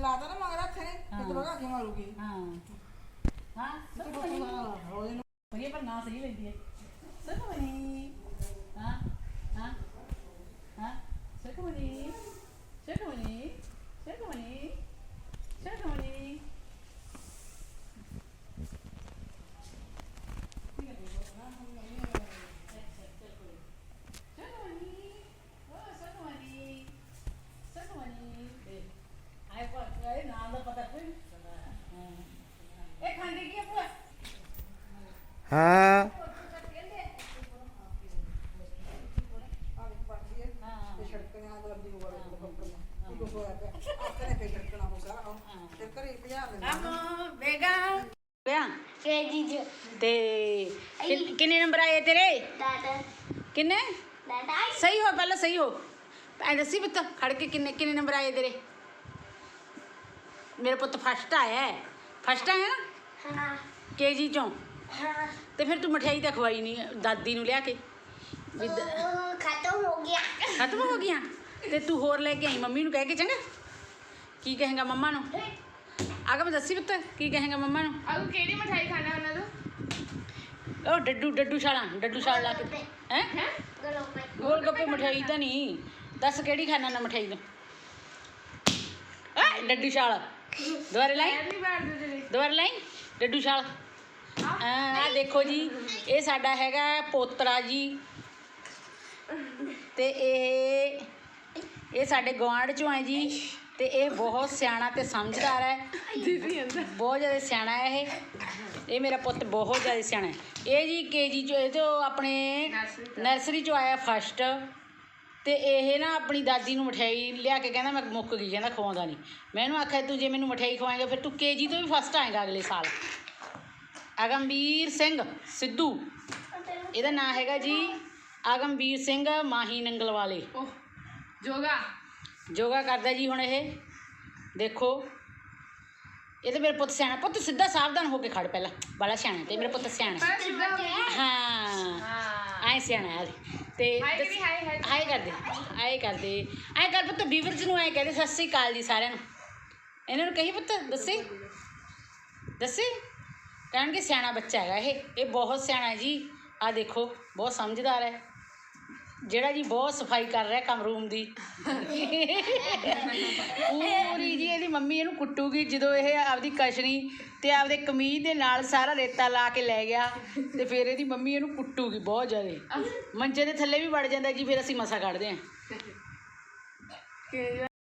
ਲਾਤਾ ਨਾ ਮਗਰ ਹੱਥ ਨੇ ਤੇ ਬਗਾ ਕੇ ਮਾਰੂਗੀ। ਹਾਂ। ਹਾਂ ਸੁਖਮਨੀ ਵਧੀਆ ਪਰ ਨਾ ਸਹੀ ਲੈਂਦੀ ਹੈ। ਸੁਖਮਨੀ ਹਾਂ ਹਾਂ ਹਾਂ। ਸੁਖਮਨੀ ਸੁਖਮਨੀ ਸੁਖਮਨੀ ਸੁਖਮਨੀ ਸੁਖਮਨੀ ਉਹ ਸੁਖਮਨੀ ਸੁਖਮਨੀ ਆਏ ਪਰ ਇਹ ਨਾਮ ਦਾ ਪਤਾ ਕੋਈ ਨਹੀਂ ਇਹ ਖਾਂਦੇ ਕੀ ਆ ਭੂਆ ਹਾਂ ਹਾਂ ਤੇ ਪਿਆ ਤੇ ਕਿੰਨ- ਕਿੰਨੇ ਨੰਬਰ ਆਏ ਤੇਰੇ? ਦਾਦਾ ਕਿੰਨੇ? ਦਾਦਾ ਸਹੀ ਹੋ ਪਹਿਲਾਂ ਸਹੀ ਹੋ। ਐ ਦੱਸੀ ਪੁੱਤ ਖੜ ਕੇ ਕਿੰਨੇ ਕਿੰਨੇ ਨੰਬਰ ਆਏ ਤੇਰੇ? ਮੇਰੇ ਪੁੱਤ ਫਸਟ ਆਇਆ ਹੈ। ਫਸਟ ਆਇਆ ਨਾ? ਹਾਂ ਕੇਜੀ ਚੋਂ। ਹਾਂ ਤੇ ਫਿਰ ਤੂੰ ਮਠਿਆਈ ਤਾਂ ਖਵਾਈ ਨਹੀਂ ਦਾਦੀ ਨੂੰ ਲਿਆ ਕੇ। ਵੀ ਦ- ਉਹ ਖਤਮ ਹੋ ਗਿਆ। ਖਤਮ ਹੋ ਗਈਆਂ? ਤੇ ਤੂੰ ਹੋਰ ਲੈ ਕੇ ਆਈ ਮੰਮੀ ਨੂੰ ਕਹਿ ਕੇ ਚੰਗਾ। ਕੀ ਕਹੇਗਾ ਮੰਮਾ ਨੂੰ? ਅਗਮ ਦੱਸੀ ਪੁੱਤ ਕੀ ਕਹੇਗਾ ਮੰਮਾ ਨੂੰ? ਆਲੂ ਕਿਹੜੀ ਮਠਾਈ ਖਾਣਾ ਉਹਨਾਂ ਨੂੰ ਉਹ ਡੱਡੂ ਡੱਡੂ ਛਾਲਾਂ ਡੱਡੂ ਛਾਲ ਲਾ ਕੇ। ਹੈ? ਹੈ? ਗਲੋ ਗੱਪੇ ਮਠਿਆਈ ਤਾਂ ਨਹੀਂ। ਦੱਸ ਕਿਹੜੀ ਖਾਣਾ ਨਾ ਮਠਿਆਈ ਤੋਂ? ਆ ਡੱਡੂ ਛਾਲ। ਦੁਬਾਰੇ ਲਾਈ? ਦੇ ਦੁਬਾਰੇ ਲਾਈ? ਡੱਡੂ ਛਾਲ। ਆ ਦੇਖੋ ਜੀ ਇਹ ਸਾਡਾ ਹੈਗਾ ਪੋਤਰਾ ਜੀ। ਤੇ ਇਹ ਇਹ ਸਾਡੇ ਗੁਆਂਢ ਚੋਂ ਹੈ ਜੀ ਤੇ ਇਹ ਬਹੁਤ ਸਿਆਣਾ ਤੇ ਸਮਝਦਾਰ ਹੈ। ਦੀਦੀ ਅੰਦਰ। ਬਹੁਤ ਜ਼ਿਆਦਾ ਸਿਆਣਾ ਹੈ ਇਹ। ਇਹ ਮੇਰਾ ਪੁੱਤ ਬਹੁਤ ਜ਼ਿਆਦਾ ਸਿਆਣਾ ਹੈ। ਇਹ ਜੀ ਕੇਜੀ ਚੋਂ ਇਹ ਤੋਂ ਆਪਣੇ। ਨਰਸਰੀ ਚੋਂ ਆਇਆ ਫਸਟ ਤੇ ਇਹ ਨਾ ਆਪਣੀ ਦਾਦੀ ਨੂੰ ਮਠਿਆਈ ਲਿਆ ਕੇ ਕਹਿੰਦਾ ਮੈਂ ਮੁੱਕ ਗਈ ਕਹਿੰਦਾ ਖਵਾਉਂਦਾ ਨਹੀਂ। ਮੈਂ ਇਹਨੂੰ ਆਖਿਆ ਤੂੰ ਜੇ ਮੈਨੂੰ ਮਠਿਆਈ ਖਵਾਏਂਗਾ ਫਿਰ ਤੂੰ ਕੇਜੀ ਤੋਂ ਵੀ ਫਸਟ ਆਏਗਾ ਅਗਲੇ ਸਾਲ। ਅਗਮਵੀਰ ਸਿੰਘ ਸਿੱਧੂ। ਇਹਦਾ ਨਾਂ ਹੈਗਾ ਜੀ ਅਗਮਵੀਰ ਸਿੰਘ ਮਾਹੀ ਨੰਗਲ ਵਾਲੇ ਜੋਗਾ। ਯੋਗਾ ਕਰਦਾ ਜੀ ਹੁਣ ਇਹ। ਦੇਖੋ। ਇਹ ਤੇ ਮੇਰੇ ਪੁੱਤ ਸਿਆਣਾ। ਪੁੱਤ ਸਿੱਧਾ ਸਾਵਧਾਨ ਹੋ ਕੇ ਖੜ ਪਹਿਲਾਂ। ਬੜਾ ਸਿਆਣਾ ਤੇ ਮੇਰਾ ਪੁੱਤ ਸਿਆਣਾ। ਪਰ ਸਿੱਧਾ ਹੋ ਐ ਸਿਆਣਾ ਹੈ। ਤੇ ਹਾਏ ਕਰੀ, ਦੱਸ- ਹਾਏ, ਹਾਏ। ਹਾਏ ਕਰਦੇ। ਹਾਏ ਕਰਦੇ। ਐ ਕਰ ਪੁੱਤ ਵੀਵਰਸ ਨੂੰ ਐ ਕਹਦੇ ਸਤਿ ਸ੍ਰੀ ਅਕਾਲ ਜੀ ਸਾਰਿਆਂ ਨੂੰ। ਇਹਨਾਂ ਨੂੰ ਕਹੀ ਪੁੱਤ ਦੱਸੀ? ਦੱਸੀ? ਕਹਿਣਗੇ ਸਿਆਣਾ ਬੱਚਾ ਹੈਗਾ ਇਹ। ਇਹ ਬਹੁਤ ਸਿਆਣਾ ਜੀ। ਆ ਦੇਖੋ ਬਹੁਤ ਸਮਝਦਾਰ ਹੈ। ਜਿਹੜਾ ਜੀ ਬਹੁਤ ਸਫ਼ਾਈ ਕਰ ਰਿਹਾ ਕਮਰੂਮ ਦੀ। ਪੂਰੀ ਜੀ ਇਹਦੀ ਮੰਮੀ ਇਹਨੂੰ ਕੁੱਟੂਗੀ ਜਦੋਂ ਇਹ ਆਪਦੀ ਕਸ਼ਣੀ ਤੇ ਆਪਦੇ ਕਮੀਜ਼ ਦੇ ਨਾਲ ਸਾਰਾ ਰੇਤਾ ਲਾ ਕੇ ਲੈ ਗਿਆ ਤੇ ਫਿਰ ਇਹਦੀ ਮੰਮੀ ਇਹਨੂੰ ਕੁੱਟੂਗੀ ਬਹੁਤ ਜ਼ਿਆਦਾ। ਮੰਜੇ ਦੇ ਥੱਲੇ ਵੀ ਵੜ ਜਾਂਦਾ ਜੀ, ਫਿਰ ਅਸੀਂ ਮਸਾ ਕੱਢਦੇ ਆਂ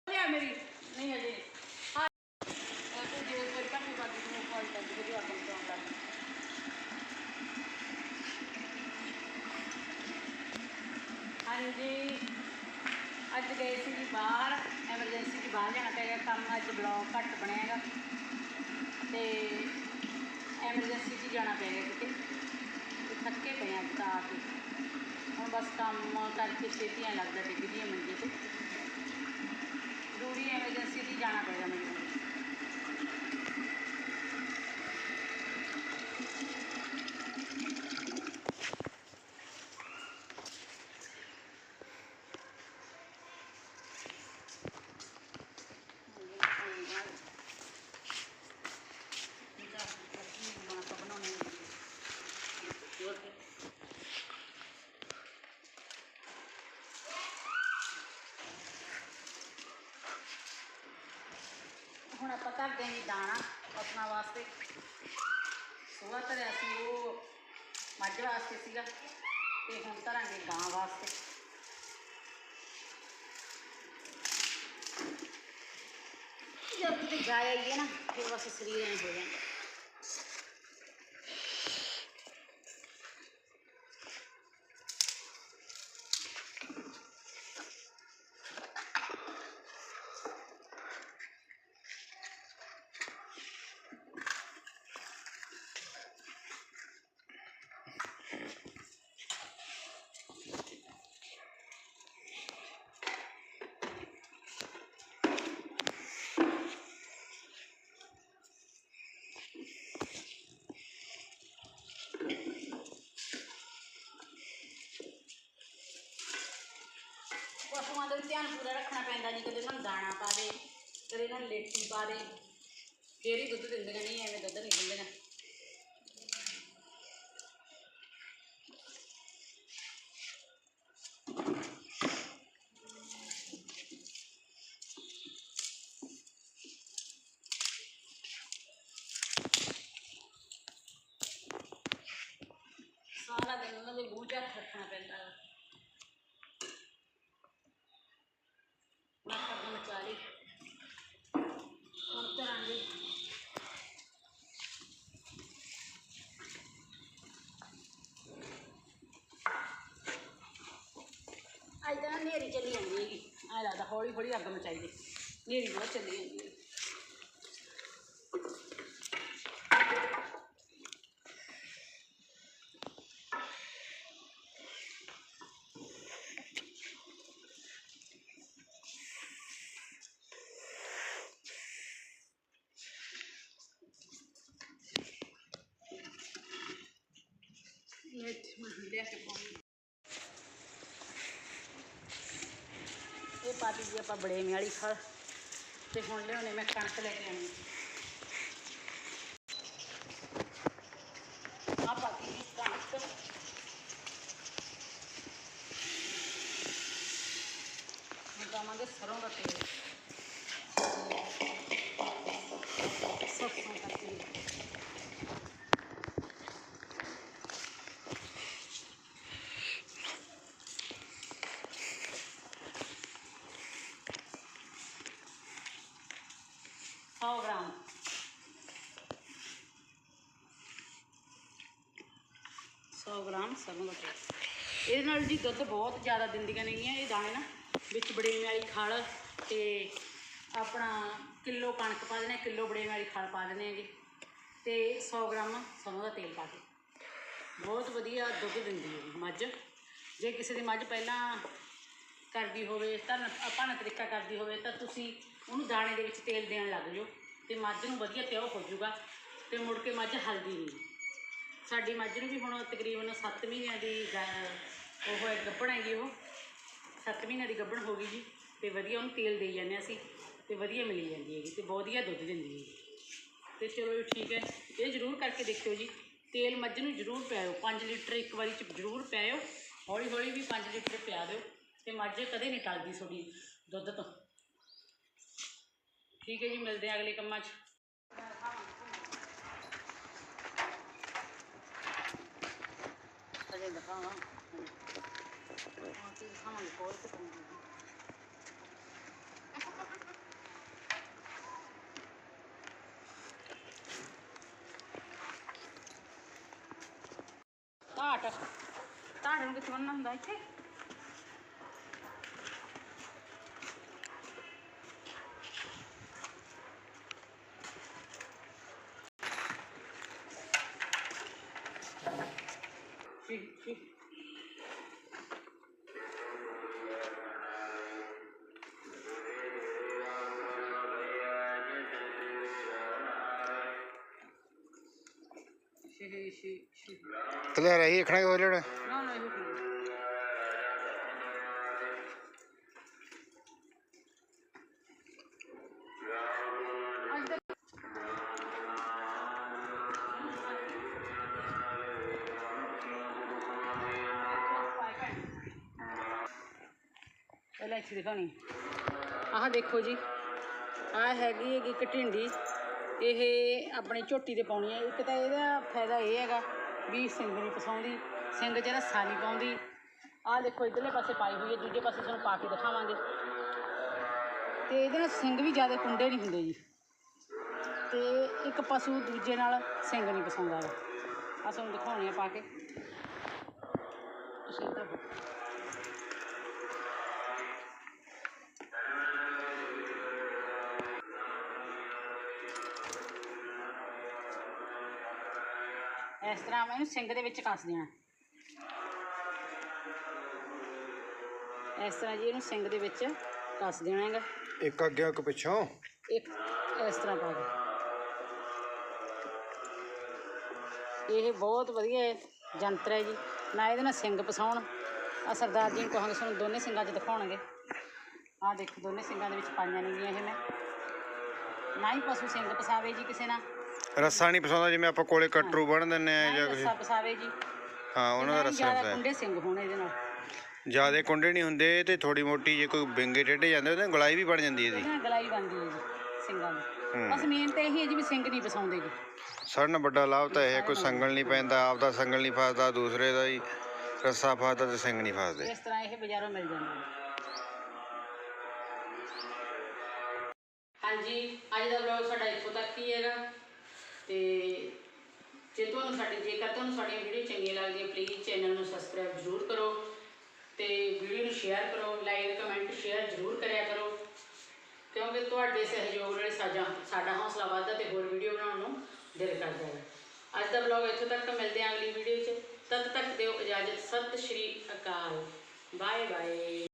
ਲਿਆ ਮੇਰੀ ਨਹੀਂ ਅਜੇ ਹਾਂ ਤੂੰ ਜੇ ਕੋਈ ਕੰਮ ਕਰਦੀ ਤੂੰ ਕਾਲ ਕਰ ਦੇ ਜੋ ਕੰਮ ਤੋਂ ਕਰ ਹਾਂਜੀ। ਅੱਜ ਗਏ ਸੀ ਜੀ ਬਾਹਰ ਐਮਰਜੈਂਸੀ ਦੀ ਬਾਹਰ ਜਾਣਾ ਪੈ ਗਿਆ, ਕੰਮ ਅੱਜ ਬਲੌਕ ਘੱਟ ਬਣਿਆਗਾ। ਤੇ ਐਮਰਜੈਂਸੀ 'ਚ ਜਾਣਾ ਪੈ ਗਿਆ ਕਿਤੇ। ਤੇ ਥੱਕੇ ਪਏ ਅੱਜ ਤਾਂ ਆ ਕੇ। ਹੁਣ ਬਸ ਕੰਮ ਕਰਕੇ ਛੇਤੀਆਂ ਲੱਗਦਾ ਡਿੱਗ ਜੀ ਮੰਜੇ ਤੇ। ਜ਼ਰੂਰੀ ਐਮਰਜੈਂਸੀ 'ਚ ਜਾਣਾ ਪਏਗਾ ਮੈਨੂੰ। ਹੁਣ ਆਪਾਂ ਕਰਦੇ ਹਾਂ ਦਾਣਾ ਆਪਣਾ ਵਾਸਤੇ ਸੁਬਹ ਧਰਿਆ ਸੀ, ਉਹ ਮੱਝ ਵਾਸਤੇ ਸੀਗਾ ਤੇ ਹੁਣ ਧਰਾਂਗੇ ਗਾਂ ਵਾਸਤੇ। ਜਦ ਕਿਤੇ ਜਾ ਆਈਏ ਨਾ, ਫਿਰ ਬਸ ਸਰੀਰ ਐਂ ਹੋ ਜਾਂਦਾ। ਧਿਆਨ ਪੂਰਾ ਰੱਖਣਾ ਪੈਂਦਾ ਜੀ, ਕਦੇ ਉਹਨਾਂ ਨੂੰ ਦਾਣਾ ਪਾ ਦੇ, ਕਦੇ ਇਹਨਾਂ ਨੂੰ ਲੇਟੀ ਪਾ ਦੇ। ਫੇਰ ਹੀ ਦੁੱਧ ਦਿੰਦੀਆਂ ਨਹੀਂ ਐਵੇਂ ਦੁੱਧ ਨਹੀਂ ਦਿੰਦੀਆਂ ਸਾਰਾ ਦਿਨ ਉਹਨਾਂ ਦੇ ਮੂੰਹ 'ਚ ਹੱਥ ਰੱਖਣਾ ਪੈਂਦਾ ਵਾ ਮੈਂ ਕਦਮ ਚਾਲੀ ਹੁਣ ਕਰਾਂਗੇ ਅੱਜ ਤਾਂ ਨੇਰੀ ਚੱਲੀ ਜਾਂਦੀ ਹੈਗੀ ਐ ਲੱਗਦਾ ਹੌਲੀ ਹੌਲੀ ਅੱਗ ਮਚਾਈ ਦੇ ਨੇਰੀ ਬਹੁਤ ਚੱਲੀ ਜਾਂਦੀ ਹੈ ਇਹ ਪਾਤੀ ਜੀ ਆਪਾਂ ਬੜੇ ਵਾਲੀ ਖਲ ਤੇ ਹੁਣ ਲਿਆਉਣੇ ਮੈਂ ਕਣਕ ਲੈ ਕੇ ਆਉਣੀ 100 ਗ੍ਰਾਮ ਸਰੋਂ ਦਾ ਤੇਲ। ਇਹਦੇ ਨਾਲ ਜੀ ਦੁੱਧ ਬਹੁਤ ਜ਼ਿਆਦਾ ਦਿੰਦੀਆਂ ਨੇਗੀਆਂ, ਇਹ ਦਾਣੇ ਨਾ ਵਿੱਚ ਬੜੇਵੇਂ ਵਾਲੀ ਖਲ ਤੇ ਆਪਣਾ ਕਿਲੋ ਕਣਕ ਪਾ ਦੇਣਾ, ਕਿਲੋ ਬੜੇ ਵਾਲੀ ਖਲ ਪਾ ਦੇਣੇ ਜੀ ਤੇ 100 ਗ੍ਰਾਮ ਸਰੋਂ ਦਾ ਤੇਲ ਪਾ ਕੇ। ਬਹੁਤ ਵਧੀਆ ਦੁੱਧ ਦਿੰਦੀ ਹੈ ਮੱਝ। ਜੇ ਕਿਸੇ ਦੀ ਮੱਝ ਪਹਿਲਾਂ ਕਰਦੀ ਹੋਵੇ, ਤਾਂ ਆਪਾਂ ਨਾ ਤਰੀਕਾ ਕਰਦੀ ਹੋਵੇ, ਤਾਂ ਤੁਸੀਂ ਉਹਨੂੰ ਦਾਣੇ ਦੇ ਵਿੱਚ ਤੇਲ ਦੇਣ ਲੱਗ ਜਾਓ ਤੇ ਮੱਝ ਨੂੰ ਵਧੀਆ ਤਿਆਹ ਹੋ ਜਾਊਗਾ ਤੇ ਮੁੜ ਕੇ ਮੱਝ ਹਲਦੀ ਨਹੀਂ। ਸਾਡੀ ਮੱਝ ਨੂੰ ਵੀ ਹੁਣ ਤਕਰੀਬਨ 7 ਮਹੀਨਿਆਂ ਦੀ ਗ- ਉਹ ਹੈ ਗੱਭਣ ਹੈਗੀ ਉਹ। 7 ਮਹੀਨਿਆਂ ਦੀ ਗੱਭਣ ਹੋ ਗਈ ਜੀ, ਤੇ ਵਧੀਆ ਉਹਨੂੰ ਤੇਲ ਦੇਈ ਜਾਂਦੇ ਹਾਂ ਅਸੀਂ, ਤੇ ਵਧੀਆ ਮਿਲੀ ਜਾਂਦੀ ਹੈਗੀ, ਤੇ ਵਧੀਆ ਦੁੱਧ ਦਿੰਦੀ ਹੈ ਤੇ ਚਲੋ ਜੀ ਠੀਕ ਹੈ, ਇਹ ਜ਼ਰੂਰ ਕਰਕੇ ਦੇਖਿਓ ਜੀ, ਤੇਲ ਮੱਝ ਨੂੰ ਜ਼ਰੂਰ ਪਿਆਓ 5 ਲੀਟਰ ਇੱਕ ਵਾਰੀ ਚ ਜ਼ਰੂਰ ਪਿਆਓ ਹੌਲੀ ਹੌਲੀ ਵੀ 5 ਲੀਟਰ ਪਿਆ ਦਿਓ, ਤੇ ਮੱਝ ਕਦੇ ਨਹੀਂ ਟਲਦੀ ਤੁਹਾਡੀ ਦੁੱਧ ਤੋਂ। ਠੀਕ ਹੈ ਜੀ, ਮਿਲਦੇ ਹਾਂ ਅਗਲੇ ਕੰਮਾਂ 'ਚ ਅਜੇ ਦਿਖਾਵਾਂ ਹਾਂ ਕੀ ਦਿਖਾਵਾਂਗੇ ਕੋਲ ਤੇ ਟਾਟ ਟਾਟ ਨੂੰ ਕਿੱਥੇ ਬੰਨਣਾ ਹੁੰਦਾ ਇੱਥੇ ਠੀਕ ਠੀਕ ਸ਼ੀ ਸ਼ੀ ਸ਼ੀ ਤਲੇ ਰਹੀ ਰੱਖਣਾ ਕਿ ਹੋਰ ਲੈਣਾ ਨਾ ਨਾ ਇਹ ਠੀਕ ਹੈ। ਅੱਜ ਤੱਕ ਪਹਿਲਾਂ ਇੱਥੇ ਦਿਖਾਉਣੀ ਆਹ ਦੇਖੋ ਜੀ ਆਹ ਹੈਗੀ ਹੈਗੀ ਕਟਿੰਡੀ ਇਹ ਆਪਣੀ ਝੋਟੀ ਤੇ ਪਾਉਣੀ ਹੈ ਇੱਕ ਤਾਂ ਇਹਦਾ ਫਾਇਦਾ ਇਹ ਹੈਗਾ ਵੀ ਸਿੰਗ ਨਹੀਂ ਪਸਾਉਂਦੀ ਸਿੰਗ 'ਚ ਰੱਸਾ ਨਹੀਂ ਪਾਉਂਦੀ। ਆਹ ਦੇਖੋ, ਇਧਰਲੇ ਪਾਸੇ ਪਾਈ ਹੋਈ ਹੈ, ਦੂਜੇ ਪਾਸੇ ਤੁਹਾਨੂੰ ਪਾ ਕੇ ਦਿਖਾਵਾਂਗੇ। ਤੇ ਇਹਦੇ ਨਾਲ ਸਿੰਗ ਵੀ ਜ਼ਿਆਦਾ ਕੁੰਡੇ ਨਹੀਂ ਹੁੰਦੇ ਜੀ। ਤੇ ਇੱਕ ਪਸ਼ੂ ਦੂਜੇ ਨਾਲ ਸਿੰਗ ਨਹੀਂ ਪਸਾਉਂਦਾ ਗਾ ਆਹ ਤੁਹਾਨੂੰ ਦਿਖਾਉਣੀ ਆ ਪਾ ਕੇ। ਤੁਸੀਂ ਇੱਧਰ ਇਸ ਤਰ੍ਹਾਂ ਮੈਂ ਇਹਨੂੰ ਸਿੰਗ ਦੇ ਵਿੱਚ ਕੱਸ ਦੇਣਾ ਇਸ ਤਰ੍ਹਾਂ ਜੀ ਇਹਨੂੰ ਸਿੰਗ ਦੇ ਵਿੱਚ ਕੱਸ ਦੇਣਾ ਹੈਗਾ ਇੱਕ ਅੱਗੇ ਇੱਕ ਪਿੱਛੋਂ। ਇੱਕ ਇਸ ਤਰ੍ਹਾਂ ਪਾ ਕੇ। ਇਹ ਬਹੁਤ ਵਧੀਆ ਜੰਤਰ ਹੈ ਜੀ। ਨਾ ਇਹਦੇ ਨਾਲ ਸਿੰਗ ਪਸਾਉਣ। ਆ ਸਰਦਾਰ ਜੀ ਨੂੰ ਕਹਾਂਗੇ ਤੁਹਾਨੂੰ ਦੋਨੇ ਸਿੰਗਾਂ 'ਚ ਦਿਖਾਉਣਗੇ। ਆਹ ਦੇਖੋ ਦੋਨੇ ਸਿੰਗਾਂ ਦੇ ਵਿੱਚ ਪਾਈਆਂ ਨੇਗੀਆਂ ਇਹ ਮੈਂ। ਨਾ ਹੀ ਪਸ਼ੂ ਸਿੰਘ ਪਸਾਵੇ ਜੀ ਕਿਸੇ ਨਾਲ। ਰੱਸਾ ਨਹੀਂ ਪਸਾਉਂਦਾ ਜਿਵੇਂ ਆਪਾਂ ਕੋਲੇ ਕਟਰੂ ਬਣ ਦਿੰਨੇ ਆ ਜਾਂ ਹੀ ਕੁਝ ਰੱਸਾ ਪਸਾਵੇ ਜੀ। ਹਾਂ ਉਹਨਾਂ ਦਾ ਹੀ ਰੱਸਾ ਹੁੰਦਾ ਕੁੰਡੇ ਸਿੰਘ ਹੋਣ ਇਹਦੇ ਨਾਲ। ਜਿਆਦੇ ਕੁੰਡੇ ਨਹੀਂ ਹੁੰਦੇ ਤੇ ਥੋੜੀ ਮੋਟੀ ਜੇ ਕੋਈ ਬਿੰਗੇ ਟੇਢੇ ਜਾਂਦੇ ਉਹਦੇ ਗਲਾਈ ਵੀ ਬਣ ਜਾਂਦੀ ਇਹਦੇ ਇਹਦੀ ਨਾਲ ਗਲਾਈ ਬਣਦੀ ਹੈ ਜੀ ਸਿੰਘਾਂ ਦੀ। ਹੂੰ। ਬਸ ਮੇਨ ਤਾਂ ਇਹੀ ਹੈ ਜੀ ਵੀ ਸਿੰਘ ਨਹੀਂ ਪਸਾਉਂਦੇ ਜੀ। ਸਾਡਾ ਵੱਡਾ ਲਾਭ ਤਾਂ ਇਹ ਹੈ ਕੋਈ ਸੰਗਲ ਨਹੀਂ ਪੈਂਦਾ ਆਪਦਾ ਸੰਗਲ ਨਹੀਂ ਫਸਦਾ ਦੂਸਰੇ ਦਾ ਹੀ ਰੱਸਾ ਫਸਦਾ ਤੇ ਸਿੰਘ ਨਹੀਂ ਫਸਦੇ। ਇਸ ਤਰ੍ਹਾਂ ਇਹ ਬਾਜ਼ਾਰੋਂ ਮਿਲ ਜਾਂਦਾ ਹੈ ਹਾਂਜੀ ਅੱਜ ਦਾ ਵਲੌਗ ਸਾਡਾ ਇੱਥੋਂ ਤੱਕ ਹੀ ਹੈਗਾ। ਤੇ ਜੇ ਤੁਹਾਨੂੰ ਸਾਡੀ ਜੇਕਰ ਤੁਹਾਨੂੰ ਸਾਡੀਆਂ ਵੀਡੀਓ ਚੰਗੀਆਂ ਲੱਗਦੀਆਂ ਪਲੀਜ਼ ਚੈਨਲ ਨੂੰ ਸਬਸਕ੍ਰਾਈਬ ਜ਼ਰੂਰ ਕਰੋ ਤੇ ਵੀਡੀਓ ਨੂੰ ਸ਼ੇਅਰ ਕਰੋ ਲਾਈਕ ਕਮੈਂਟ ਸ਼ੇਅਰ ਜ਼ਰੂਰ ਕਰਿਆ ਕਰੋ। ਕਿਉਂਕਿ ਤੁਹਾਡੇ ਸਹਿਯੋਗ ਨਾਲ ਸਾਡਾ ਸਾਡਾ ਹੌਸਲਾ ਵੱਧਦਾ ਤੇ ਹੋਰ ਵੀਡੀਓ ਬਣਾਉਣ ਨੂੰ ਦਿਲ ਕਰਦਾ ਹੈ। ਅੱਜ ਦਾ ਵਲੌਗ ਇੱਥੋਂ ਤੱਕ, ਮਿਲਦੇ ਹਾਂ ਅਗਲੀ ਵੀਡੀਓ 'ਚ ਤਦ ਤੱਕ ਦਿਓ ਇਜਾਜ਼ਤ। ਸਤਿ ਸ਼੍ਰੀ ਅਕਾਲ। Bye bye